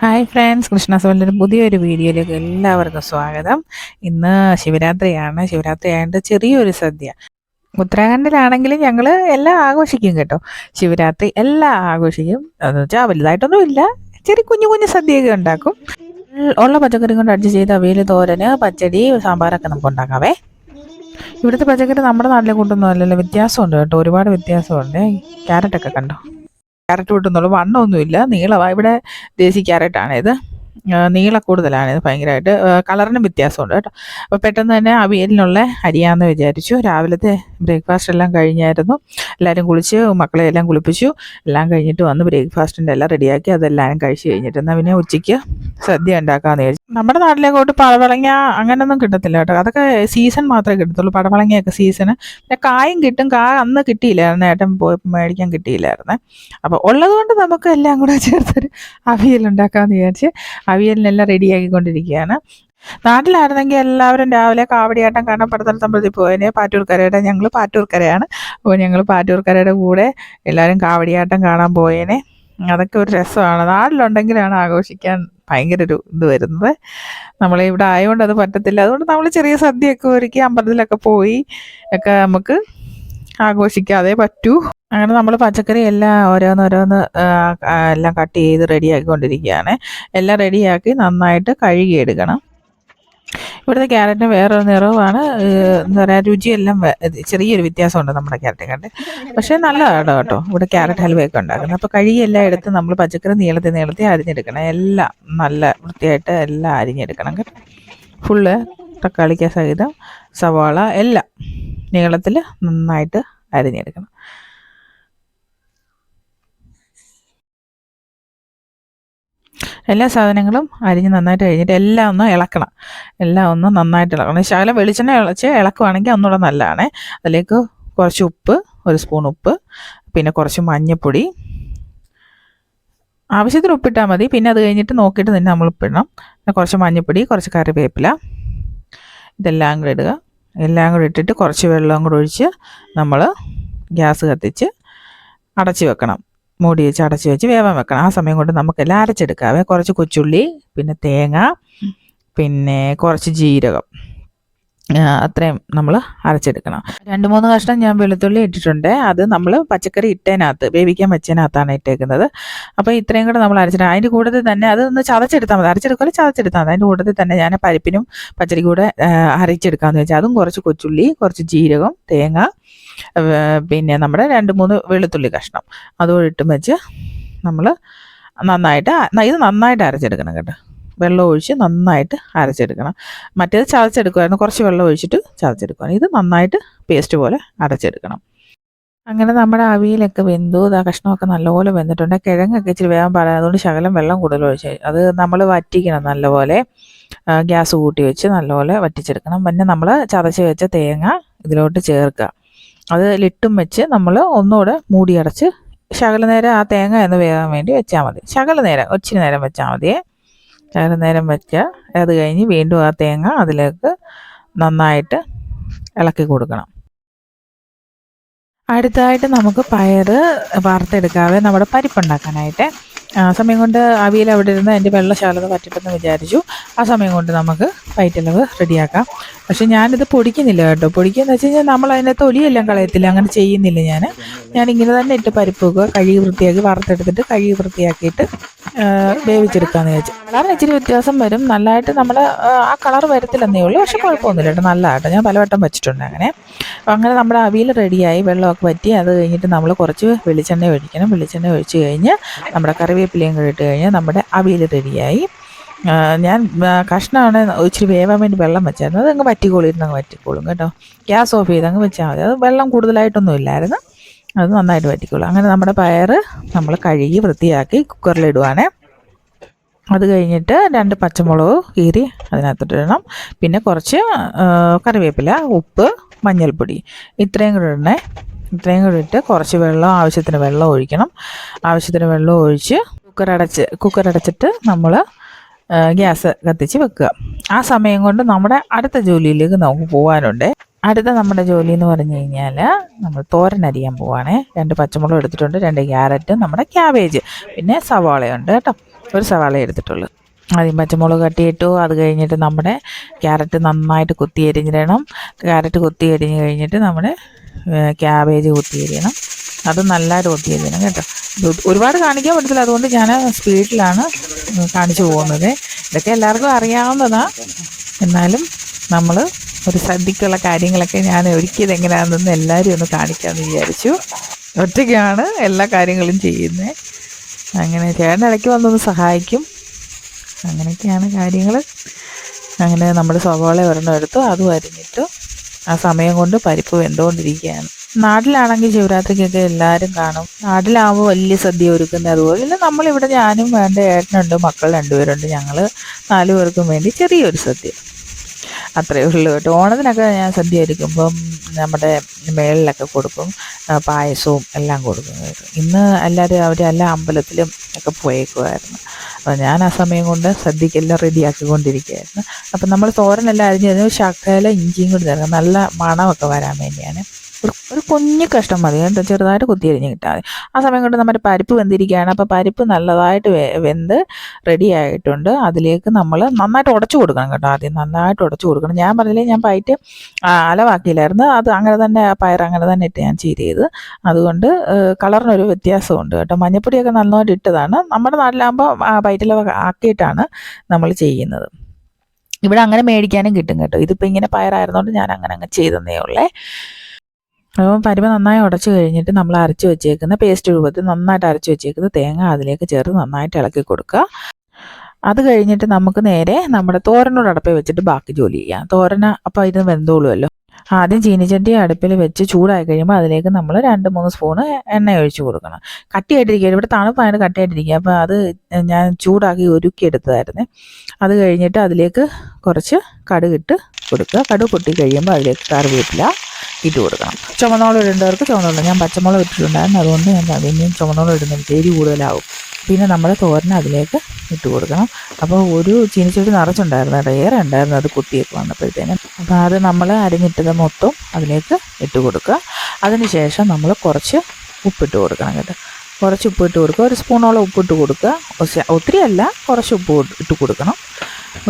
Hi friends കൃഷ്ണസവലിന്റെ പുതിയൊരു വീഡിയോയിലേക്ക് എല്ലാവർക്കും സ്വാഗതം. ഇന്ന് ശിവരാത്രിയാണ്. ശിവരാത്രി ആയതുകൊണ്ട് ചെറിയൊരു സദ്യ. ഉത്തരാഖണ്ഡിലാണെങ്കിലും ഞങ്ങൾ എല്ലാം ആഘോഷിക്കും കേട്ടോ. ശിവരാത്രി എല്ലാം ആഘോഷിക്കും. എന്ന് വെച്ചാൽ വലുതായിട്ടൊന്നും ഇല്ല ചെറിയ കുഞ്ഞു കുഞ്ഞു സദ്യയൊക്കെ ഉണ്ടാക്കും. ഉള്ള പച്ചക്കറി കൊണ്ട് അഡ്ജസ്റ്റ് ചെയ്ത് അവയിൽ തോരന് പച്ചടി സാമ്പാറൊക്കെ നമുക്ക് ഉണ്ടാക്കാവേ. ഇവിടുത്തെ പച്ചക്കറി നമ്മുടെ നാട്ടിലെ കൂട്ടൊന്നും അല്ലല്ലോ. വ്യത്യാസമുണ്ട് കേട്ടോ. ഒരുപാട് വ്യത്യാസമുണ്ട്. ക്യാരറ്റൊക്കെ കണ്ടോ? ക്യാരറ്റ് വിട്ടുന്നുള്ളൂ വണ്ണമൊന്നുമില്ല. നീളമാണ് ഇവിടെ ദേശി ക്യാരറ്റാണ് ഇത് ആ, നീളം കൂടുതലാണ് ഇത് ഭയങ്കരമായിട്ട് കളറിന് വ്യത്യാസമുണ്ട് കേട്ടോ. അപ്പോൾ പെട്ടെന്ന് തന്നെ അവിയലിനുള്ള അരിയാന്ന് വിചാരിച്ചു. രാവിലത്തെ ബ്രേക്ക്ഫാസ്റ്റ് എല്ലാം കഴിഞ്ഞായിരുന്നു. എല്ലാവരും കുളിച്ച് മക്കളെ എല്ലാം കുളിപ്പിച്ചു. എല്ലാം കഴിഞ്ഞിട്ട് വന്ന് ബ്രേക്ക്ഫാസ്റ്റിന്റെ എല്ലാം റെഡിയാക്കി അതെല്ലാവരും കഴിച്ച് കഴിഞ്ഞിട്ട് എന്നാൽ പിന്നെ ഉച്ചയ്ക്ക് സദ്യ ഉണ്ടാക്കാമെന്ന് വിചാരിച്ചു. നമ്മുടെ നാട്ടിലേക്കോട്ട് പടവളങ്ങ അങ്ങനെയൊന്നും കിട്ടത്തില്ല കേട്ടോ. അതൊക്കെ സീസൺ മാത്രമേ കിട്ടത്തുള്ളൂ. പടവളങ്ങയൊക്കെ സീസണ്. പിന്നെ കായും കിട്ടും. കാ അന്ന് കിട്ടിയില്ലായിരുന്നു. ഏട്ടൻ പോയി മേടിക്കാൻ കിട്ടിയില്ലായിരുന്നേ. അപ്പോൾ ഉള്ളതുകൊണ്ട് നമുക്ക് എല്ലാം കൂടെ ചേർത്തൊരു അവിയൽ ഉണ്ടാക്കാമെന്ന് വിചാരിച്ച് അവിയലിനെല്ലാം റെഡിയാക്കിക്കൊണ്ടിരിക്കുകയാണ് നാട്ടിലായിരുന്നെങ്കിൽ എല്ലാവരും രാവിലെ കാവടിയാട്ടം കാണാൻ പടത്തലത്തമ്പലത്തിൽ പോയതിനെ പാറ്റൂർക്കരയുടെ ഞങ്ങൾ പാറ്റൂർക്കരയാണ്. അപ്പോൾ ഞങ്ങൾ പാറ്റൂർക്കരയുടെ കൂടെ എല്ലാവരും കാവടിയാട്ടം കാണാൻ പോയേനെ. അതൊക്കെ ഒരു രസമാണ്. നാട്ടിലുണ്ടെങ്കിലാണ് ആഘോഷിക്കാൻ ഭയങ്കര ഒരു ഇത് വരുന്നത്. നമ്മൾ ഇവിടെ ആയതുകൊണ്ട് അത് പറ്റത്തില്ല. അതുകൊണ്ട് നമ്മൾ ചെറിയ സദ്യയൊക്കെ ഒരുക്കി അമ്പലത്തിലൊക്കെ പോയി ഒക്കെ നമുക്ക് ആഘോഷിക്കാതെ പറ്റൂ. അങ്ങനെ നമ്മൾ പച്ചക്കറി എല്ലാം ഓരോന്നോരോന്ന് എല്ലാം കട്ട് ചെയ്ത് റെഡിയാക്കിക്കൊണ്ടിരിക്കുകയാണ് എല്ലാം റെഡിയാക്കി നന്നായിട്ട് കഴുകിയെടുക്കണം. ഇവിടുത്തെ ക്യാരറ്റിന് വേറൊരു നിറവാണ് എന്താ പറയുക രുചിയെല്ലാം ചെറിയൊരു വ്യത്യാസമുണ്ട് നമ്മുടെ ക്യാരറ്റ് കണ്ട്. പക്ഷേ നല്ലതാണ് കേട്ടോ ഇവിടെ ക്യാരറ്റ് ഹൽവയൊക്കെ ഉണ്ടാക്കുന്നത്. അപ്പോൾ കഴുകിയെല്ലാം എടുത്ത് നമ്മൾ പച്ചക്കറി നീളത്തിൽ നീളത്തിൽ അരിഞ്ഞെടുക്കണം. എല്ലാം നല്ല വൃത്തിയായിട്ട് എല്ലാം അരിഞ്ഞെടുക്കണം കേട്ടോ. ഫുള്ള് തക്കാളിക്ക സഹിതം സവാള എല്ലാം നീളത്തിൽ നന്നായിട്ട് അരിഞ്ഞെടുക്കണം. എല്ലാ സാധനങ്ങളും അരിഞ്ഞ് നന്നായിട്ട് കഴിഞ്ഞിട്ട് എല്ലാം ഒന്ന് ഇളക്കണം. എല്ലാം ഒന്ന് നന്നായിട്ട് ഇളക്കണം. ശകലം വെളിച്ചെണ്ണ ഇളച്ച് ഇളക്കുവാണെങ്കിൽ ഒന്നുകൂടെ നല്ലതാണ്. അതിലേക്ക് കുറച്ച് ഉപ്പ് ഒരു സ്പൂൺ ഉപ്പ് പിന്നെ കുറച്ച് മഞ്ഞൾപ്പൊടി ആവശ്യത്തിന് ഉപ്പിട്ടാൽ മതി. പിന്നെ അത് കഴിഞ്ഞിട്ട് നോക്കിയിട്ട് തന്നെ നമ്മൾ ഉപ്പിടണം. കുറച്ച് മഞ്ഞൾപ്പൊടി കുറച്ച് കറിവേപ്പില. ഇതെല്ലാം കൂടെ ഇടുക. എല്ലാം കൂടെ ഇട്ടിട്ട് കുറച്ച് വെള്ളം കൂടെ ഒഴിച്ച് നമ്മൾ ഗ്യാസ് കത്തിച്ച് അടച്ച് വെക്കണം. മൂടി വെച്ച് അടച്ചു വെച്ച് വേവാൻ വെക്കണം. ആ സമയം കൊണ്ട് നമുക്കെല്ലാം അരച്ചെടുക്കാവേ കുറച്ച് കൊച്ചുള്ളി പിന്നെ തേങ്ങ പിന്നെ കുറച്ച് ജീരകം. അത്രയും നമ്മൾ അരച്ചെടുക്കണം. രണ്ട് മൂന്ന് കഷ്ണം ഞാൻ വെളുത്തുള്ളി ഇട്ടിട്ടുണ്ട്. അത് നമ്മൾ പച്ചക്കറി ഇട്ടതിനകത്ത് വേവിക്കാൻ വെച്ചതിനകത്താണ് ഇട്ടേക്കുന്നത്. അപ്പോൾ ഇത്രയും കൂടെ നമ്മൾ അരച്ചിട്ട് അതിന്റെ കൂട്ടത്തിൽ തന്നെ അതൊന്ന് ചതച്ചെടുത്താൽ മതി. അരച്ചെടുക്കാൻ ചതച്ചെടുത്താൽ മതി. അതിന്റെ കൂട്ടത്തിൽ തന്നെ ഞാൻ പരിപ്പിനും പച്ചരി കൂടെ അരച്ചെടുക്കാമെന്ന് വെച്ചാൽ അതും കുറച്ച് കൊച്ചുള്ളി കുറച്ച് ജീരകം തേങ്ങ പിന്നെ നമ്മുടെ രണ്ട് മൂന്ന് വെളുത്തുള്ളി കഷ്ണം. അതുകൂടെ ഇട്ടും വെച്ച് നമ്മൾ നന്നായിട്ട് ഇത് നന്നായിട്ട് അരച്ചെടുക്കണം കേട്ടോ. വെള്ളം ഒഴിച്ച് നന്നായിട്ട് അരച്ചെടുക്കണം. മറ്റേത് ചതച്ചെടുക്കുമായിരുന്നു കുറച്ച് വെള്ളം ഒഴിച്ചിട്ട് ചതച്ചെടുക്കണം ഇത് നന്നായിട്ട് പേസ്റ്റ് പോലെ അരച്ചെടുക്കണം. അങ്ങനെ നമ്മുടെ അവിയലൊക്കെ വെന്തു. ആ കഷ്ണമൊക്കെ നല്ലപോലെ വെന്തിട്ടുണ്ട്. കിഴങ്ങൊക്കെ ഇച്ചിരി വേഗം പറയാം അതുകൊണ്ട് ശകലം വെള്ളം കൂടുതൽ ഒഴിച്ച് അത് നമ്മൾ വറ്റിക്കണം നല്ലപോലെ. ഗ്യാസ് കൂട്ടി വെച്ച് നല്ലപോലെ വറ്റിച്ചെടുക്കണം. പിന്നെ നമ്മൾ ചതച്ച് വെച്ച തേങ്ങ ഇതിലോട്ട് ചേർക്കുക. അത് ലിട്ടും വെച്ച് നമ്മൾ ഒന്നുകൂടെ മൂടിയടച്ച് ശകല നേരം ആ തേങ്ങ എന്ന് വേകാൻ വേണ്ടി വെച്ചാൽ മതി. ശകല നേരം ഒച്ചിരി നേരം വെച്ചാൽ മതിയേ. ശകല നേരം വെക്കുക. അത് കഴിഞ്ഞ് വീണ്ടും ആ തേങ്ങ അതിലേക്ക് നന്നായിട്ട് ഇളക്കി കൊടുക്കണം. അടുത്തായിട്ട് നമുക്ക് പയറ് വറുത്തെടുക്കാതെ നമ്മുടെ പരിപ്പുണ്ടാക്കാനായിട്ട് ആ സമയം കൊണ്ട് അവിയിൽ അവിടെ ഇരുന്ന് അതിന്റെ വെള്ളശാലത പറ്റിട്ടെന്ന് വിചാരിച്ചു. ആ സമയം കൊണ്ട് നമുക്ക് വയറ്റിലവ് റെഡിയാക്കാം. പക്ഷെ ഞാനിത് പൊടിക്കുന്നില്ല കേട്ടോ. പൊടിക്കുകയെന്ന് വെച്ച് കഴിഞ്ഞാൽ നമ്മൾ അതിന്റെ തൊലിയെല്ലാം കളയത്തില്ല. അങ്ങനെ ചെയ്യുന്നില്ല ഞാൻ ഇങ്ങനെ തന്നെ ഇട്ട് പരിപ്പ് വെക്കുക കഴുകി വൃത്തിയാക്കി വറുത്തെടുത്തിട്ട് കഴുകി വൃത്തിയാക്കിയിട്ട് വേവിച്ചെടുക്കാമെന്ന് വിചാരിച്ചു. കളറിന് ഇച്ചിരി വ്യത്യാസം വരും. നല്ലതായിട്ട് നമ്മൾ ആ കളർ വരത്തില്ലെന്നേ ഉള്ളൂ. പക്ഷെ കുഴപ്പമൊന്നുമില്ല കേട്ടോ. നല്ലതായിട്ട് ഞാൻ പലവട്ടം വെച്ചിട്ടുണ്ട് അങ്ങനെ. അങ്ങനെ നമ്മുടെ അവിയൽ റെഡിയായി. വെള്ളമൊക്കെ പറ്റി അത് കഴിഞ്ഞിട്ട് നമ്മൾ കുറച്ച് വെളിച്ചെണ്ണ ഒഴിക്കണം. വെളിച്ചെണ്ണ ഒഴിച്ച് കഴിഞ്ഞ് നമ്മുടെ കറിവേപ്പിലയും കൂടി ഇട്ട് കഴിഞ്ഞാൽ നമ്മുടെ അവിയൽ റെഡിയായി. ഞാൻ കഷ്ണമാണ് ഇച്ചിരി വേവാൻ വേണ്ടി വെള്ളം വെച്ചായിരുന്നു. അത് അങ്ങ് പറ്റിക്കോളും ഇരുന്ന് അങ്ങ് വറ്റിക്കോളും കേട്ടോ. ഗ്യാസ് ഓഫ് ചെയ്ത് അങ്ങ് വെച്ചാൽ മതി. അത് വെള്ളം കൂടുതലായിട്ടൊന്നും ഇല്ലായിരുന്നു. അത് നന്നായിട്ട് വറ്റിക്കോളും. അങ്ങനെ നമ്മുടെ പയറ് നമ്മൾ കഴുകി വൃത്തിയാക്കി കുക്കറിലിടുവാണേ. അത് കഴിഞ്ഞിട്ട് രണ്ട് പച്ചമുളക് കീറി അതിനകത്തിട്ടിടണം. പിന്നെ കുറച്ച് കറിവേപ്പില ഉപ്പ് മഞ്ഞൾപ്പൊടി ഇത്രയും കൂടെ ഇടണേ. ഇത്രയും കൂടെ ഇട്ട് കുറച്ച് വെള്ളം ആവശ്യത്തിന് വെള്ളം ഒഴിക്കണം. ആവശ്യത്തിന് വെള്ളം ഒഴിച്ച് കുക്കർ അടച്ച് കുക്കർ അടച്ചിട്ട് നമ്മൾ ഗ്യാസ് കത്തിച്ച് വെക്കുക. ആ സമയം കൊണ്ട് നമ്മുടെ അടുത്ത ജോലിയിലേക്ക് നമുക്ക് പോകാനുണ്ട് അടുത്ത നമ്മുടെ ജോലി എന്ന് പറഞ്ഞു കഴിഞ്ഞാൽ നമ്മൾ തോരൻ അരിയാൻ പോവാണേ. രണ്ട് പച്ചമുളക് എടുത്തിട്ടുണ്ട് രണ്ട് ക്യാരറ്റ് നമ്മുടെ ക്യാബേജ്. പിന്നെ സവാളയുണ്ട് കേട്ടോ. ഒരു സവാള എടുത്തിട്ടുള്ളൂ. ആദ്യം പച്ചമുളക് കട്ടിയിട്ടു അത് കഴിഞ്ഞിട്ട് നമ്മുടെ ക്യാരറ്റ് നന്നായിട്ട് കുത്തി അരിഞ്ഞിടണം. ക്യാരറ്റ് കുത്തി അരിഞ്ഞ് കഴിഞ്ഞിട്ട് നമ്മുടെ ക്യാബേജ് കുത്തി അരിയണം. അത് നല്ലതായിട്ട് കുത്തി അരിയണം കേട്ടോ. ഒരുപാട് കാണിക്കാൻ പറ്റത്തില്ല അതുകൊണ്ട് ഞാൻ സ്പീഡിലാണ് കാണിച്ചു പോകുന്നത്. ഇതൊക്കെ എല്ലാവർക്കും അറിയാവുന്നതാണ് എന്നാലും നമ്മൾ ഒരു സദ്യക്കുള്ള കാര്യങ്ങളൊക്കെ ഞാൻ ഒരുക്കിയത് എങ്ങനെയാണെന്ന് എല്ലാവരും ഒന്ന് കാണിക്കാമെന്ന് വിചാരിച്ചു. ഒറ്റയ്ക്കാണ് എല്ലാ കാര്യങ്ങളും ചെയ്യുന്നത് അങ്ങനെ ചേട്ടൻ ഇടയ്ക്ക് വന്നൊന്ന് സഹായിക്കും. അങ്ങനെയൊക്കെയാണ് കാര്യങ്ങൾ അങ്ങനെ നമ്മൾ സവാള ഒരെണ്ണം എടുത്തു. അതും ആ സമയം കൊണ്ട് പരിപ്പ് വെന്തുകൊണ്ടിരിക്കുകയാണ്. നാട്ടിലാണെങ്കിൽ ശിവരാത്രിക്കൊക്കെ എല്ലാവരും കാണും. നാട്ടിലാവുമ്പോൾ വലിയ സദ്യ ഒരുക്കുന്നത് അതുപോലെ ഇല്ല നമ്മളിവിടെ ഞാനും വേണ്ട ഏട്ടനുണ്ട് മക്കൾ രണ്ടുപേരുണ്ട്. ഞങ്ങൾ നാലു പേർക്കും വേണ്ടി ചെറിയൊരു സദ്യ. അത്രയേ ഉള്ളൂ കേട്ടോ. ഓണത്തിനൊക്കെ ഞാൻ സദ്യ ഒരുക്കുമ്പം നമ്മുടെ മേളിലൊക്കെ കൊടുക്കും. പായസവും എല്ലാം കൊടുക്കും ഇന്ന് എല്ലാവരും അവരെല്ലാം അമ്പലത്തിലും ഒക്കെ പോയേക്കുമായിരുന്നു അപ്പോൾ ഞാൻ ആ സമയം കൊണ്ട് സദ്യക്കെല്ലാം റെഡിയാക്കിക്കൊണ്ടിരിക്കുകയായിരുന്നു അപ്പം നമ്മൾ തോരനെല്ലാം അരിഞ്ഞിരുന്നു ശകല ഇഞ്ചിയും കൂടി നല്ല മണമൊക്കെ വരാൻ വേണ്ടിയാണ്. ഒരു കുഞ്ഞു കഷ്ണം മതി. കേട്ടോ ചെറുതായിട്ട് കുത്തി കിട്ടാതെ ആ സമയം കൊണ്ട് നമ്മുടെ പരിപ്പ് വെന്തിരിക്കുകയാണ്. അപ്പോൾ പരിപ്പ് നല്ലതായിട്ട് വെന്ത് റെഡി ആയിട്ടുണ്ട്. അതിലേക്ക് നമ്മൾ നന്നായിട്ട് ഉടച്ചു കൊടുക്കണം കേട്ടോ ആദ്യം. നന്നായിട്ട് ഉടച്ചു കൊടുക്കണം. ഞാൻ പറഞ്ഞില്ലേ ഞാൻ പയറ്റ് അലവാക്കിയില്ലായിരുന്നു. അത് അങ്ങനെ തന്നെ പയർ അങ്ങനെ തന്നെ ഇട്ട് ഞാൻ ചെയ്തത് അതുകൊണ്ട് കളറിനൊരു വ്യത്യാസമുണ്ട് കേട്ടോ. മഞ്ഞപ്പൊടിയൊക്കെ നന്നായിട്ട് ഇട്ടതാണ്. നമ്മുടെ നാട്ടിലാകുമ്പോൾ പയറ്റിൽ ആക്കിയിട്ടാണ് നമ്മൾ ചെയ്യുന്നത്. ഇവിടെ അങ്ങനെ മേടിക്കാനും കിട്ടും കേട്ടോ. ഇതിപ്പോൾ ഇങ്ങനെ പയറായിരുന്നുകൊണ്ട് ഞാൻ അങ്ങനെ അങ്ങ് ചെയ്തെന്നേ ഉള്ളേ. അപ്പോൾ പരിപ്പ് നന്നായി ഉടച്ചു കഴിഞ്ഞിട്ട് നമ്മൾ അരച്ച് വെച്ചേക്കുന്ന പേസ്റ്റ് രൂപത്തിൽ നന്നായിട്ട് അരച്ച് വെച്ചേക്കുന്ന തേങ്ങ അതിലേക്ക് ചേർത്ത് നന്നായിട്ട് ഇളക്കി കൊടുക്കുക. അത് കഴിഞ്ഞിട്ട് നമുക്ക് നേരെ നമ്മുടെ തോരനോട് അടുപ്പിൽ വെച്ചിട്ട് ബാക്കി ജോലി ചെയ്യാം. തോരന അപ്പോൾ ഇത് വെന്തോളുമല്ലോ ആദ്യം ചീനിച്ചട്ടി അടുപ്പിൽ വെച്ച് ചൂടായി കഴിയുമ്പോൾ അതിലേക്ക് നമ്മൾ രണ്ട് മൂന്ന് സ്പൂണ് എണ്ണ ഒഴിച്ചു കൊടുക്കണം. കട്ടിയായിട്ടിരിക്കുക. ഇവിടെ തണുപ്പായിട്ട് കട്ടിയായിട്ടിരിക്കുക. അപ്പോൾ അത് ഞാൻ ചൂടാക്കി ഒരുക്കിയെടുത്തതായിരുന്നു അത് കഴിഞ്ഞിട്ട് അതിലേക്ക് കുറച്ച് കടുകിട്ട് കൊടുക്കുക. കടുക് പൊട്ടി കഴിയുമ്പോൾ അതിലേക്ക് കറിവേപ്പില ഇട്ട് കൊടുക്കണം. ചുമന്നോളം ഇടേണ്ടവർക്ക് ചുമന്നോളം. ഞാൻ പച്ചമുളക് ഇട്ടിട്ടുണ്ടായിരുന്നു. അതുകൊണ്ട് ഞാൻ അതിനും ചുമന്നോളം ഇടുന്നുണ്ട് എരി കൂടുതലാവും. പിന്നെ നമ്മൾ തോരൻ അതിലേക്ക് ഇട്ട് കൊടുക്കണം. അപ്പോൾ ഒരു ചീനിച്ചട്ടി നിറച്ചുണ്ടായിരുന്നു. ഏറെ ഉണ്ടായിരുന്നു അത് കുത്തിയൊക്കെ വന്നപ്പോഴത്തേനും. അപ്പോൾ അത് നമ്മൾ അരിഞ്ഞിട്ടത് മൊത്തം അതിലേക്ക് ഇട്ട് കൊടുക്കുക. അതിനുശേഷം നമ്മൾ കുറച്ച് ഉപ്പിട്ട് കൊടുക്കണം കേട്ടോ. കുറച്ച് ഉപ്പ് ഇട്ട് കൊടുക്കുക. ഒരു സ്പൂണോളം ഉപ്പിട്ട് കൊടുക്കുക. ഒത്തിരി അല്ല കുറച്ച് ഉപ്പ് ഇട്ട് കൊടുക്കണം.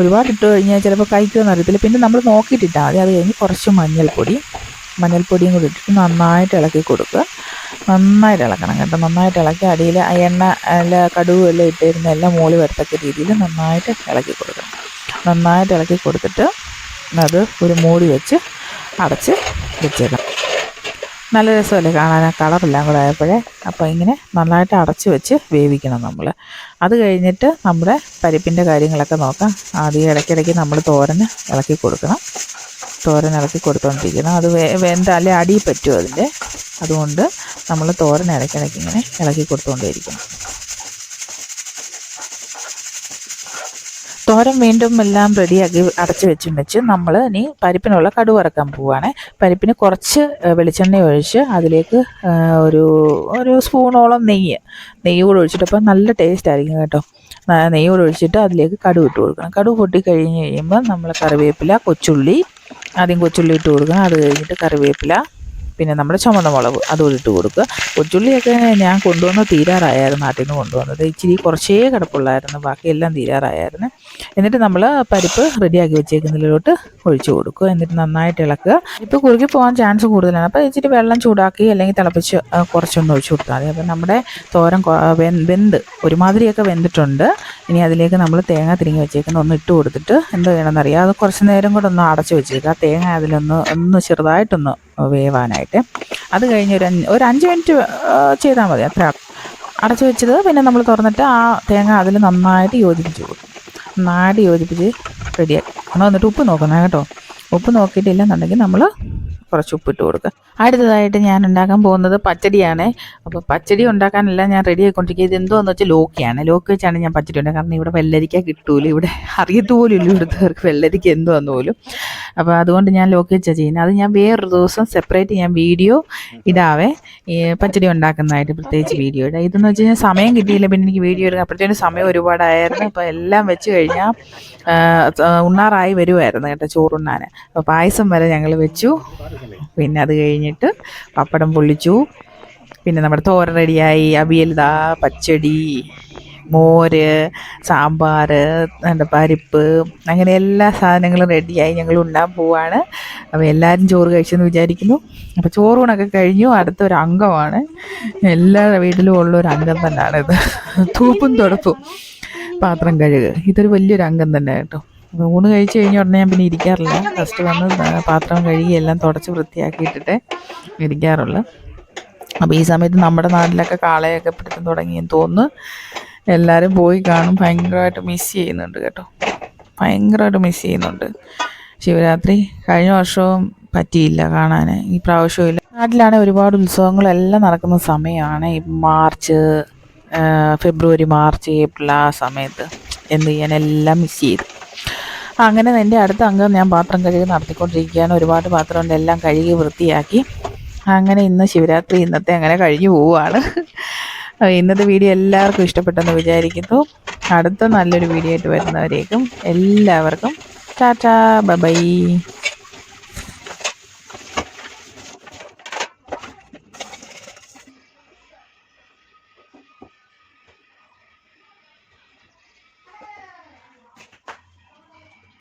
ഒരുപാട് ഇട്ട് കഴിഞ്ഞാൽ ചിലപ്പോൾ കഴിക്കുമെന്ന് അറിയത്തില്ല. പിന്നെ നമ്മൾ നോക്കിയിട്ടിട്ടാൽ മതി. അത് കഴിഞ്ഞ് കുറച്ച് മഞ്ഞൾപ്പൊടി മഞ്ഞൾപ്പൊടിയും കൂടി ഇട്ടിട്ട് നന്നായിട്ട് ഇളക്കി കൊടുക്കുക. നന്നായിട്ട് ഇളക്കണം കേട്ടോ. നന്നായിട്ട് ഇളക്കി അടിയിൽ എണ്ണ എല്ലാ കടുവും എല്ലാം ഇട്ടിരുന്ന എല്ലാം മോളി വരത്തക്ക രീതിയിൽ നന്നായിട്ട് ഇളക്കി കൊടുക്കണം. നന്നായിട്ട് ഇളക്കി കൊടുത്തിട്ട് അത് ഒരു മൂടി വെച്ച് അടച്ച് വെച്ചേക്കാം. നല്ല രസമല്ലേ കാണാൻ? ആ കളറെല്ലാം കൂടെ ആയപ്പോഴേ. അപ്പോൾ ഇങ്ങനെ നന്നായിട്ട് അടച്ച് വെച്ച് വേവിക്കണം നമ്മൾ അത് കഴിഞ്ഞിട്ട് നമ്മുടെ പരിപ്പിന്റെ കാര്യങ്ങളൊക്കെ നോക്കാം. ആദ്യം ഇടയ്ക്കിടയ്ക്ക് നമ്മൾ തോരന് ഇളക്കി കൊടുക്കണം. തോരൻ ഇറക്കി കൊടുത്തോണ്ടിരിക്കണം അത് വേ വെന്ത അല്ലെ അടി പറ്റും അതിന്റെ അതുകൊണ്ട് നമ്മൾ തോരൻ ഇടയ്ക്കിടയ്ക്ക് ഇങ്ങനെ ഇളക്കി കൊടുത്തുകൊണ്ടേയിരിക്കണം തോരൻ വീണ്ടും എല്ലാം റെഡിയാക്കി അടച്ച് വെച്ചും വെച്ച് നമ്മൾ ഇനി പരിപ്പിനുള്ള കടുവ് ഇറക്കാൻ പോവുകയാണ് പരിപ്പിന് കുറച്ച് വെളിച്ചെണ്ണ ഒഴിച്ച് അതിലേക്ക് ഒരു ഒരു സ്പൂണോളം നെയ്യ്. നെയ്യ് കൂടെ ഒഴിച്ചിട്ട് അപ്പോൾ നല്ല ടേസ്റ്റ് ആയിരിക്കും കേട്ടോ. നെയ്യ് കൂടെ ഒഴിച്ചിട്ട് അതിലേക്ക് കടുക് ഇട്ട് കൊടുക്കണം. കടുക് പൊട്ടി കഴിഞ്ഞ് കഴിയുമ്പോൾ നമ്മൾ കറിവേപ്പില കൊച്ചുള്ളി ആദ്യം കൊച്ചുള്ളി ഇട്ട് കൊടുക്കണം. അത് കഴിഞ്ഞിട്ട് കറിവേപ്പില പിന്നെ നമ്മുടെ ചുമന്ന മുളക് അതും ഇട്ട് കൊടുക്കുക. കൊച്ചുള്ളിയൊക്കെ ഞാൻ കൊണ്ടുവന്ന തീരാറായായിരുന്നു നാട്ടിൽ നിന്ന് കൊണ്ടുവന്നത്. ഇച്ചിരി കുറച്ചേ കിടപ്പുള്ളായിരുന്നു. ബാക്കിയെല്ലാം തീരാറായായിരുന്നു. എന്നിട്ട് നമ്മൾ പരിപ്പ് റെഡിയാക്കി വെച്ചേക്കുന്നതിലോട്ട് ഒഴിച്ചു കൊടുക്കുക. എന്നിട്ട് നന്നായിട്ട് ഇളക്കുക. ഇപ്പോൾ കുറുകി പോകാൻ ചാൻസ് കൂടുതലാണ്. അപ്പോൾ ഇച്ചിരി വെള്ളം ചൂടാക്കി അല്ലെങ്കിൽ തിളപ്പിച്ച് കുറച്ചൊന്ന് ഒഴിച്ചു കൊടുത്താൽ മതി. അപ്പോൾ നമ്മുടെ തോരൻ വെന്ത് ഒരുമാതിരിയൊക്കെ വെന്തിട്ടുണ്ട്. ഇനി അതിലേക്ക് നമ്മൾ തേങ്ങ തിരിങ്ങി വെച്ചേക്കുന്ന ഒന്ന് ഇട്ട് കൊടുത്തിട്ട് എന്ത് ചെയ്യണമെന്നറിയാം അത് കുറച്ച് നേരം കൂടെ ഒന്ന് അടച്ചു വെച്ചേക്കുക. തേങ്ങ അതിലൊന്ന് ഒന്ന് ചെറുതായിട്ടൊന്ന് വേവാനായിട്ട്. അത് കഴിഞ്ഞ് ഒരു ഒരു അഞ്ച് മിനിറ്റ് ചെയ്താൽ മതി. അത്ര അടച്ചു വെച്ചത് പിന്നെ നമ്മൾ തുറന്നിട്ട് ആ തേങ്ങ അതിൽ നന്നായിട്ട് യോജിപ്പിച്ച് കൊടുക്കും. നന്നായിട്ട് യോജിപ്പിച്ച് റെഡിയാക്കി നമ്മൾ എന്നിട്ട് ഉപ്പ് നോക്കണം കേട്ടോ. ഉപ്പ് നോക്കിയിട്ടില്ലെന്നുണ്ടെങ്കിൽ നമ്മൾ കുറച്ച് ഉപ്പിട്ട് കൊടുക്കുക. അടുത്തതായിട്ട് ഞാൻ ഉണ്ടാക്കാൻ പോകുന്നത് പച്ചടിയാണ്. അപ്പോൾ പച്ചടി ഉണ്ടാക്കാനല്ല ഞാൻ റെഡി ആയിക്കൊണ്ടിരിക്കുക ഇത് എന്തോന്ന് വെച്ചാൽ ലോക്കിയാണ്. ലോക്ക് വെച്ചാണ് ഞാൻ പച്ചടി ഉണ്ടാക്കുക കാരണം ഇവിടെ വെള്ളരിക്ക കിട്ടൂല. ഇവിടെ അറിയത്തുപോലും ഇല്ല ഇവിടുത്തെ വെള്ളരിക്ക എന്തുവാന്ന് പോലും. അപ്പോൾ അതുകൊണ്ട് ഞാൻ ലോക്ക് വെച്ചാണ് ചെയ്യുന്നത് അത് ഞാൻ വേറൊരു ദിവസം സെപ്പറേറ്റ് ഞാൻ വീഡിയോ ഇടാവേ. പച്ചടി ഉണ്ടാക്കുന്നതായിട്ട് പ്രത്യേകിച്ച് വീഡിയോ ഇടാം. ഇതെന്ന് വെച്ച് കഴിഞ്ഞാൽ സമയം കിട്ടിയില്ല. പിന്നെ എനിക്ക് വീഡിയോ എടുക്കാം അപ്പോഴത്തേനും സമയം ഒരുപാടായിരുന്നു. അപ്പോൾ എല്ലാം വെച്ച് കഴിഞ്ഞാൽ ഉണ്ണാറായി വരുമായിരുന്നു കേട്ടോ ചോറുണ്ണാൻ. അപ്പോൾ പായസം വരെ ഞങ്ങൾ വെച്ചു. പിന്നെ അത് കഴിഞ്ഞിട്ട് പപ്പടം പൊള്ളിച്ചു. പിന്നെ നമ്മുടെ തോരൻ റെഡിയായി അവിയൽ ദാ പച്ചടി. മോര് സാമ്പാർ എന്താ പരിപ്പ് അങ്ങനെ എല്ലാ സാധനങ്ങളും റെഡിയായി ഞങ്ങൾ ഉണ്ണാൻ പോവാണ്. അപ്പോൾ എല്ലാവരും ചോറ് കഴിച്ചെന്ന് വിചാരിക്കുന്നു. അപ്പോൾ ചോറൂണൊക്കെ കഴിഞ്ഞു. അടുത്തൊരു അംഗമാണ്. എല്ലാ വീട്ടിലും ഉള്ള ഒരു അംഗം തന്നെയാണ് ഇത്. തൂപ്പും തുടപ്പും പാത്രം കഴുകുക ഇതൊരു വലിയൊരു അംഗം തന്നെ കേട്ടോ. ഊണ് കഴിച്ച് കഴിഞ്ഞ ഉടനെ ഞാൻ പിന്നെ ഇരിക്കാറില്ല. ഫസ്റ്റ് വന്ന് പാത്രം കഴുകി എല്ലാം തുടച്ച് വൃത്തിയാക്കിയിട്ടിട്ട് ഇരിക്കാറുള്ളൂ. അപ്പോൾ ഈ സമയത്ത് നമ്മുടെ നാട്ടിലൊക്കെ കാളയൊക്കെ പിടുത്തം തുടങ്ങിയെന്ന് തോന്നുന്നു. എല്ലാവരും പോയി കാണും. ഭയങ്കരമായിട്ട് മിസ് ചെയ്യുന്നുണ്ട് കേട്ടോ. ഭയങ്കരമായിട്ട് മിസ് ചെയ്യുന്നുണ്ട്. ശിവരാത്രി കഴിഞ്ഞ വർഷവും പറ്റിയില്ല കാണാൻ ഈ പ്രാവശ്യവും ഇല്ല. നാട്ടിലാണെങ്കിൽ ഒരുപാട് ഉത്സവങ്ങളെല്ലാം നടക്കുന്ന സമയമാണ്. ഈ മാർച്ച് ഫെബ്രുവരി മാർച്ച് ഏപ്രിൽ ആ സമയത്ത് എന്ത് ചെയ്യാൻ എല്ലാം മിസ് ചെയ്തു. അങ്ങനെ എന്റെ അടുത്ത അംഗം ഞാൻ പാത്രം കഴുകി നടത്തിക്കൊണ്ടിരിക്കുകയാണ്. ഒരുപാട് പാത്രമുണ്ട് എല്ലാം കഴുകി വൃത്തിയാക്കി. അങ്ങനെ ഇന്ന് ശിവരാത്രി ഇന്നത്തെ അങ്ങനെ കഴിഞ്ഞു പോവുകയാണ്. ഇന്നത്തെ വീഡിയോ എല്ലാവർക്കും ഇഷ്ടപ്പെട്ടെന്ന് വിചാരിക്കുന്നു. അടുത്ത നല്ലൊരു വീഡിയോ ആയിട്ട് വരുന്നവരേക്കും എല്ലാവർക്കും ടാറ്റാ ബൈ.